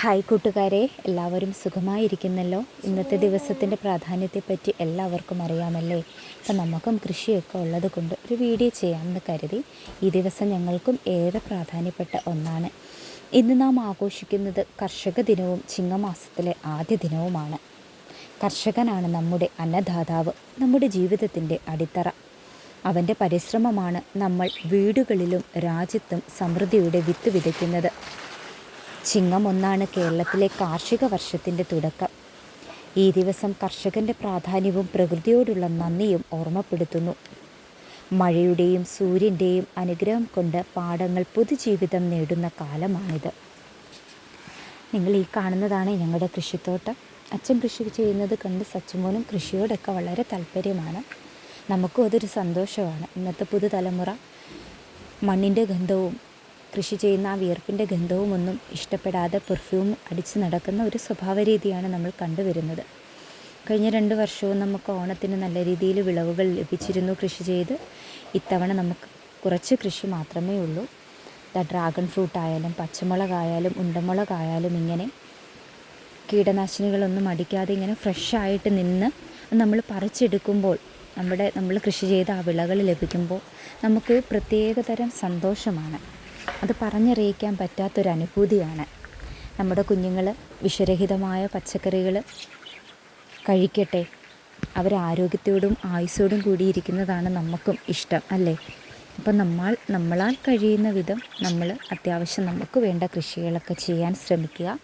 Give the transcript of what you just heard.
Hi കൂട്ടുകാരെ എല്ലാവരും സുഖമായിരിക്കുന്നല്ലോ? ഇന്നത്തെ ദിവസത്തിന്റെ പ്രാധാന്യത്തെപ്പറ്റി എല്ലാവർക്കും അറിയാമല്ലേ? അപ്പം നമുക്കും കൃഷിയൊക്കെ ഉള്ളത് കൊണ്ട് ഒരു വീഡിയോ ചെയ്യാമെന്ന് കരുതി. ഈ ദിവസം ഞങ്ങൾക്കും ഏറെ പ്രാധാന്യപ്പെട്ട ഒന്നാണ്. ഇന്ന് നാം ആഘോഷിക്കുന്നത് കർഷക ദിനവും ചിങ്ങമാസത്തിലെ ആദ്യ ദിനവുമാണ്. കർഷകനാണ് നമ്മുടെ അന്നദാതാവ് നമ്മുടെ ജീവിതത്തിന്റെ അടിത്തറ. അവന്റെ പരിശ്രമമാണ് നമ്മൾ വീടുകളിലും രാജ്യത്തും സമൃദ്ധിയുടെ വിത്ത് വിതയ്ക്കുന്നത്. ചിങ്ങം ഒന്നാണ് കേരളത്തിലെ കാർഷിക വർഷത്തിന്റെ തുടക്കം. ഈ ദിവസം കർഷകന്റെ പ്രാധാന്യവും പ്രകൃതിയോടുള്ള നന്ദിയും ഓർമ്മപ്പെടുത്തുന്നു. മഴയുടെയും സൂര്യന്റെയും അനുഗ്രഹം കൊണ്ട് പാടങ്ങൾ പുതുജീവിതം നേടുന്ന കാലമാണിത്. നിങ്ങൾ ഈ കാണുന്നതാണ് ഞങ്ങളുടെ കൃഷിത്തോട്ടം. അച്ഛൻ കൃഷി ചെയ്യുന്നത് കണ്ട് സച്ചുമോനും കൃഷിയോടൊക്കെ വളരെ താല്പര്യമാണ്. നമുക്കും അതൊരു സന്തോഷമാണ്. ഇന്നത്തെ പുതുതലമുറ മണ്ണിന്റെ ഗന്ധവും കൃഷി ചെയ്യുന്ന ആ വിയർപ്പിന്റെ ഗന്ധവും ഒന്നും ഇഷ്ടപ്പെടാതെ പെർഫ്യൂം അടിച്ച് നടക്കുന്ന ഒരു സ്വഭാവ രീതിയാണ് നമ്മൾ കണ്ടുവരുന്നത്. കഴിഞ്ഞ രണ്ട് വർഷവും നമുക്ക് ഓണത്തിന് നല്ല രീതിയിൽ വിളവുകൾ ലഭിച്ചിരുന്നു കൃഷി ചെയ്ത്. ഇത്തവണ നമുക്ക് കുറച്ച് കൃഷി മാത്രമേ ഉള്ളൂ. ദ ഡ്രാഗൺ ഫ്രൂട്ട് ആയാലും പച്ചമുളകായാലും ഉണ്ടമുളകായാലും ഇങ്ങനെ കീടനാശിനികളൊന്നും അടിക്കാതെ ഇങ്ങനെ ഫ്രഷായിട്ട് നിന്ന് നമ്മൾ പറിച്ചെടുക്കുമ്പോൾ നമ്മുടെ നമ്മൾ കൃഷി ചെയ്ത ആ വിളകൾ ലഭിക്കുമ്പോൾ നമുക്ക് പ്രത്യേകതരം സന്തോഷമാണ്. അത് പറഞ്ഞറിയിക്കാൻ പറ്റാത്തൊരനുഭൂതിയാണ് നമ്മുടെ കുഞ്ഞുങ്ങൾ വിഷരഹിതമായ പച്ചക്കറികൾ കഴിക്കട്ടെ. അവർ ആരോഗ്യത്തോടും ആയുസ്സോടും കൂടിയിരിക്കുന്നതാണ് നമുക്കും ഇഷ്ടം അല്ലേ? അപ്പം നമ്മൾ നമ്മളാൽ കഴിയുന്ന വിധം നമ്മൾ അത്യാവശ്യം നമുക്ക് വേണ്ട കൃഷികളൊക്കെ ചെയ്യാൻ ശ്രമിക്കുക.